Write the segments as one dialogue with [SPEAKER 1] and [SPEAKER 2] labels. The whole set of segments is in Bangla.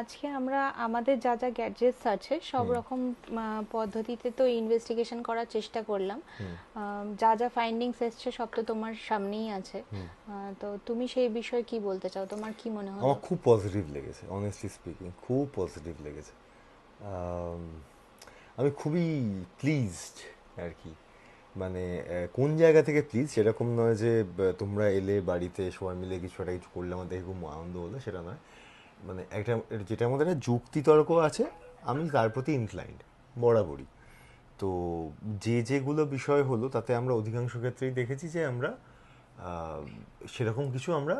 [SPEAKER 1] আজকে আমরা আমাদের যা যা গ্যাডজেটস আছে সব রকম পদ্ধতিতে তো ইনভেস্টিগেশন করার চেষ্টা করলাম। যা যা ফাইন্ডিংস এসছে সব তো তোমার সামনেই আছে। তো তুমি সেই বিষয়ে কি বলতে চাও? তোমার কি মনে হয়
[SPEAKER 2] আমার খুব পজিটিভ লেগেছে অনেস্টলি স্পিকিং খুব পজিটিভ লেগেছে। আম, আমি খুবই প্লিজড আর কি। মানে কোন জায়গা থেকে প্লিজ সেরকম নয় যে তোমরা এলে বাড়িতে সবাই মিলে কিছু একটা কিছু করলে আমার দেখে খুব আনন্দ হলো সেটা নয়। মানে একটা যেটা আমাদের একটা যুক্তিতর্ক আছে আমি তার প্রতি ইনক্লাইন্ড বরাবরই। তো যে যেগুলো বিষয় হলো তাতে আমরা অধিকাংশ ক্ষেত্রেই দেখেছি যে আমরা সেরকম কিছু আমরা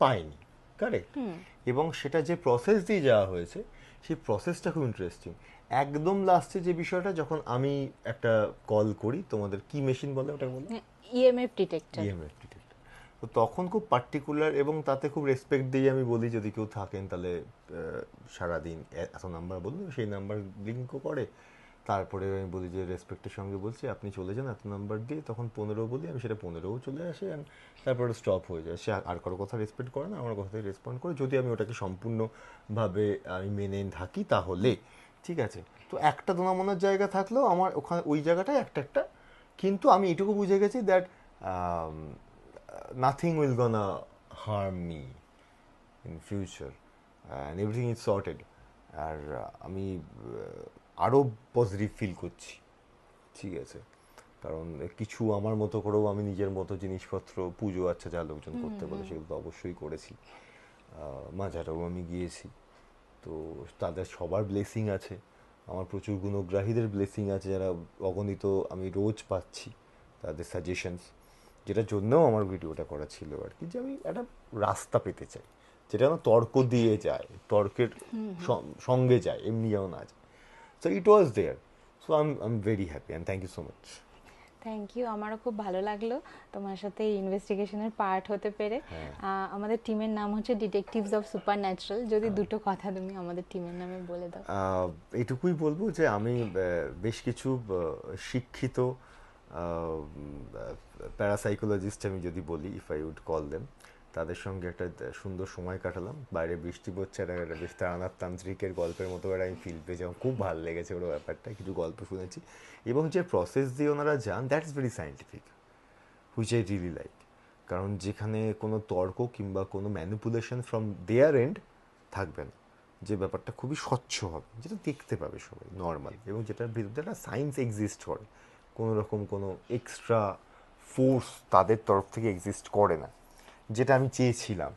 [SPEAKER 2] পাইনি। কারেক্ট এবং সেটা যে প্রসেস দিয়ে যাওয়া হয়েছে সেই প্রসেসটা খুব ইন্টারেস্টিং একদম লাস্টে যে বিষয়টা যখন আমি একটা কল করি তোমাদের কি মেশিন বলে ওটা বলো?
[SPEAKER 1] ইএমএফ ডিটেক্টর
[SPEAKER 2] ইএমএফ তো তখন খুব পার্টিকুলার এবং তাতে খুব রেসপেক্ট দিয়ে আমি বলি, যদি কেউ থাকেন তাহলে সারাদিন এত নাম্বার বলুন সেই নাম্বার লিঙ্কও করে। তারপরে আমি বলি যে রেসপেক্টের সঙ্গে বলছি, আপনি চলে যান এত নাম্বার দিয়ে। তখন পনেরো বলি, আমি সেটা পনেরোও চলে আসে and তারপরে স্টপ হয়ে যায়। সে আর- কারও কথা রেসপেক্ট করে না, আমার কথাই রেসপন্ড করে। যদি আমি ওটাকে সম্পূর্ণভাবে আমি মেনে থাকি তাহলে, ঠিক আছে? তো একটা দোনামোনার জায়গা থাকলেও আমার ওখানে ওই জায়গাটায় একটা একটা। কিন্তু আমি এটুকু বুঝে গেছি that nothing will gonna harm me in future and everything is sorted আর আমি আরও পজিটিভ ফিল করছি। ঠিক আছে? কারণ কিছু আমার মতো করেও আমি নিজের মতো জিনিসপত্র পুজো আচ্ছা যা লোকজন করতে বলে সেগুলো অবশ্যই করেছি। আহ, মাঝাটাও আমি গিয়েছি। তো তাদের সবার ব্লেসিং আছে। আমার প্রচুর গুণগ্রাহীদের ব্লেসিং আছে যারা অগণিত আমি রোজ পাচ্ছি তাদের সাজেশনস যেটার জন্যও আমার ভিডিওটা করা ছিল আর কি যে আমি একটা রাস্তা পেতে চাই যেটা যেন তর্ক দিয়ে যায় তর্কের সঙ্গে যায় এমনি যেন না যায়। So it was there so I am very happy and thank you so much
[SPEAKER 1] thank you আমারও খুব ভালো লাগল তোমার সাথে এই ইনভেস্টিগেশনের পার্ট হতে পেরে।
[SPEAKER 2] হ্যাঁ।
[SPEAKER 1] আমাদের টিমের নাম হচ্ছে ডিটেকটিভস অফ সুপার ন্যাচারাল যদি দুটো কথা তুমি আমাদের টিমের নামে বলে দাও।
[SPEAKER 2] এটুকুই বলব যে আমি বেশ কিছু শিক্ষিত প্যারাসাইকোলজিস্ট আমি যদি বলি if I would call them তাদের সঙ্গে একটা সুন্দর সময় কাটালাম। বাইরে বৃষ্টি পড়ছে একটা একটা বেশ তারানাথ গল্পের মতো করে আমি ফিল পেয়েছি আমার খুব ভালো লেগেছে ওর ব্যাপারটা, কিছু গল্প শুনেছি। এবং যে প্রসেস দিয়ে ওনারা যান that's very scientific which I really like কারণ যেখানে কোনো তর্ক কিংবা কোনো ম্যানিপুলেশন ফ্রম দেয়ার এন্ড থাকবে না। যে ব্যাপারটা খুবই স্বচ্ছ হবে, যেটা দেখতে পাবে সবাই নর্মাল এবং যেটার বিরুদ্ধে একটা সায়েন্স এক্সিস্ট করে। কোনো রকম কোনো এক্সট্রা ফোর্স তাদের তরফ থেকে এক্সিস্ট করে না, যেটা আমি চেয়েছিলাম।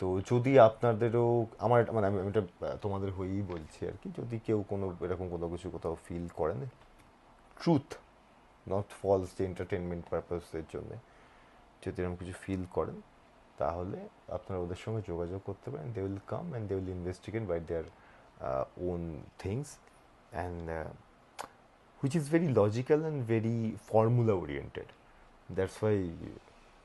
[SPEAKER 2] তো যদি আপনাদেরও, আমার মানে আমি এটা তোমাদের হয়েই বলছি আর কি, যদি কেউ কোনো, এরকম কোনো কিছু কোথাও ফিল করেন ট্রুথ নট ফলস যে এন্টারটেনমেন্ট পারপাসের জন্য, যদি এরকম কিছু ফিল করেন, তাহলে আপনারা ওদের সঙ্গে যোগাযোগ করতে পারেন। They will come and they will investigate by their own things and which is very logical and very formula oriented that's why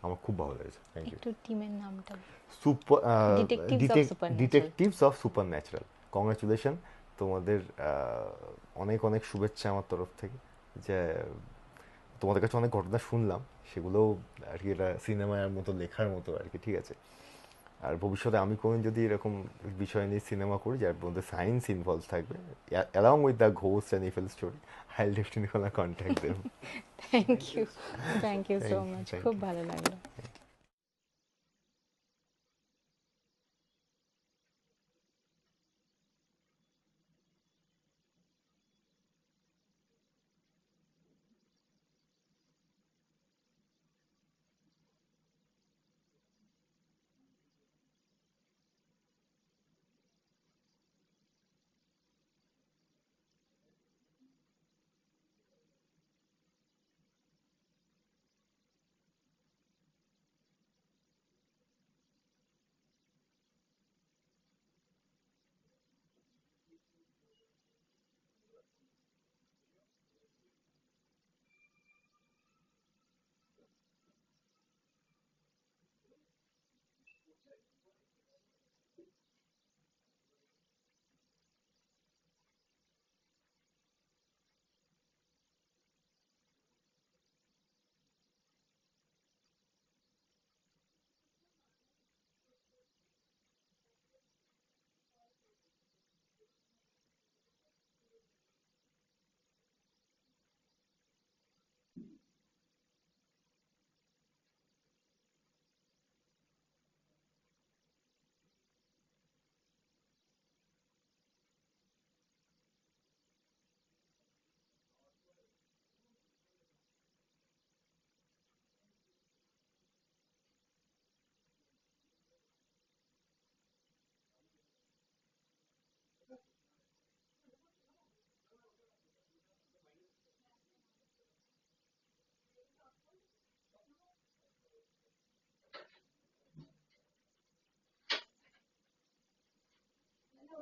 [SPEAKER 2] আমার খুব ভালো লেগেছে। থ্যাংক ইউ
[SPEAKER 1] একটু টিমের নামটা।
[SPEAKER 2] Super. Detectives of supernatural congratulation তোমাদের আহ, অনেক অনেক শুভেচ্ছা আমার তরফ থেকে। যে তোমাদের কাছে অনেক ঘটনা শুনলাম। সেগুলোও আর কি এটা সিনেমার মতো লেখার মতো আর কি ঠিক আছে? আর ভবিষ্যতে আমি কোন যদি এরকম বিষয় নিয়ে সিনেমা করি যার মধ্যে সায়েন্স ইনভলভ থাকবে along with the ghost and ইফেল story I definitely contact them
[SPEAKER 1] thank you thank you so much খুব ভালো লাগল।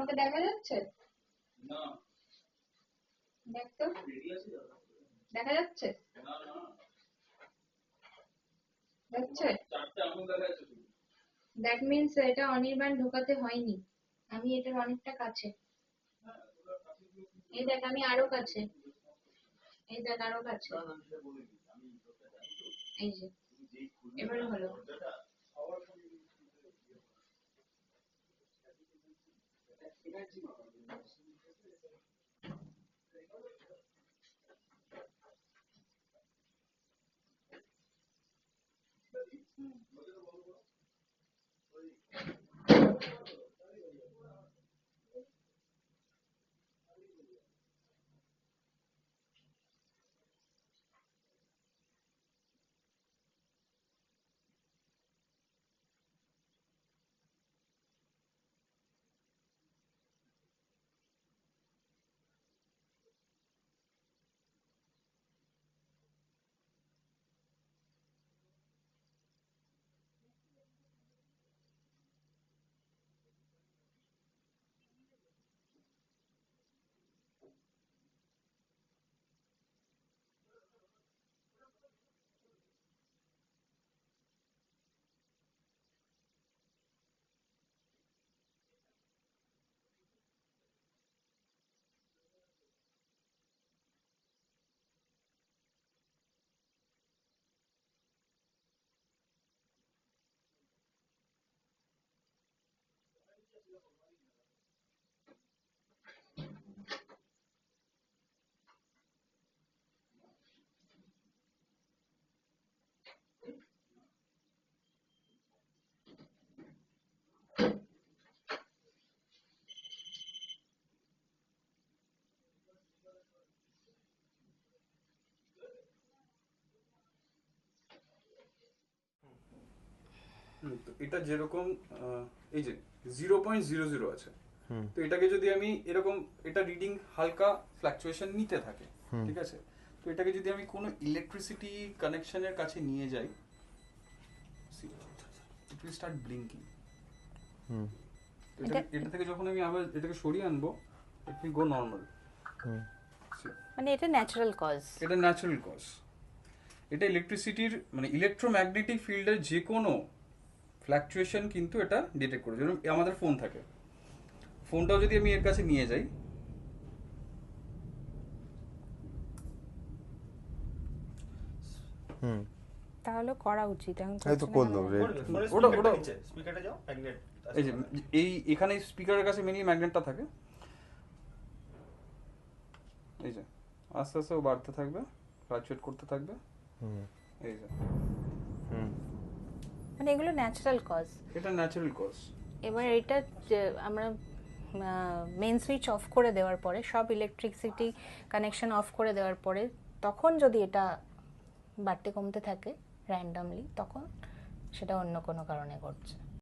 [SPEAKER 3] আছে
[SPEAKER 1] দেখা যাচ্ছে?
[SPEAKER 3] না। দেখা যাচ্ছে?
[SPEAKER 1] দ্যাট মিন্স এটা অনির্বাণ ঢোকাতে হয়নি। আমি এটার অনেকটা কাছে। এই দেখ আমি আরও কাছে। এই দেখ আরও কাছে। এই যে এবারে হলো।
[SPEAKER 4] 应该基本上。তো এটা যেরকম আহ, এই যে জিরো পয়েন্ট জিরো জিরো আছে তো এটাকে যদি আমি এরকম এটা রিডিং হালকা ফ্ল্যাকচুয়েশন নিতে থাকে ঠিক আছে? তো এটাকে যদি আমি কোনো ইলেকট্রিসিটি কানেকশনের কাছে নিয়ে যাই ইট উইল স্টার্ট ব্লিঙ্কিং
[SPEAKER 1] এটা-
[SPEAKER 4] এটা থেকে যখন আমি আবার এটাকে সরিয়ে আনব ইট উইল গো নর্মাল
[SPEAKER 1] মানে এটা ন্যাচারাল কজ
[SPEAKER 4] এটা ন্যাচারাল কজ এটা ইলেকট্রিসিটির মানে ইলেকট্রোম্যাগনেটিক ফিল্ডের যে কোনো ফ্ল্যাকচুয়েশন কিন্তু এটা ডিটেক্ট করে যেরকম আমাদের ফোন থাকে। ফোনটাও যদি আমি এর কাছে নিয়ে যাই
[SPEAKER 2] হুম।
[SPEAKER 1] তাহলে করা উচিত। এখন
[SPEAKER 2] এই তো করল
[SPEAKER 4] ওটা- ওটা-
[SPEAKER 3] স্পিকারটা যাও ম্যাগনেট
[SPEAKER 4] এই যে এই এখানে স্পিকারের কাছে মেনলি ম্যাগনেটটা থাকে। এই যে আস্তে আস্তে ও বাড়তে থাকবে ফ্লাকচুয়েট করতে থাকবে।
[SPEAKER 2] হুম।
[SPEAKER 4] এই যে।
[SPEAKER 1] মানে এগুলো ন্যাচারাল কজ
[SPEAKER 4] এটা ন্যাচারাল কজ
[SPEAKER 1] এবার এটা আমরা মেন সুইচ অফ করে দেওয়ার পরে সব ইলেকট্রিসিটি কানেকশন অফ করে দেওয়ার পরে তখন যদি এটা বাড়তে কমতে থাকে র্যান্ডামলি তখন সেটা অন্য কোনো কারণে ঘটছে।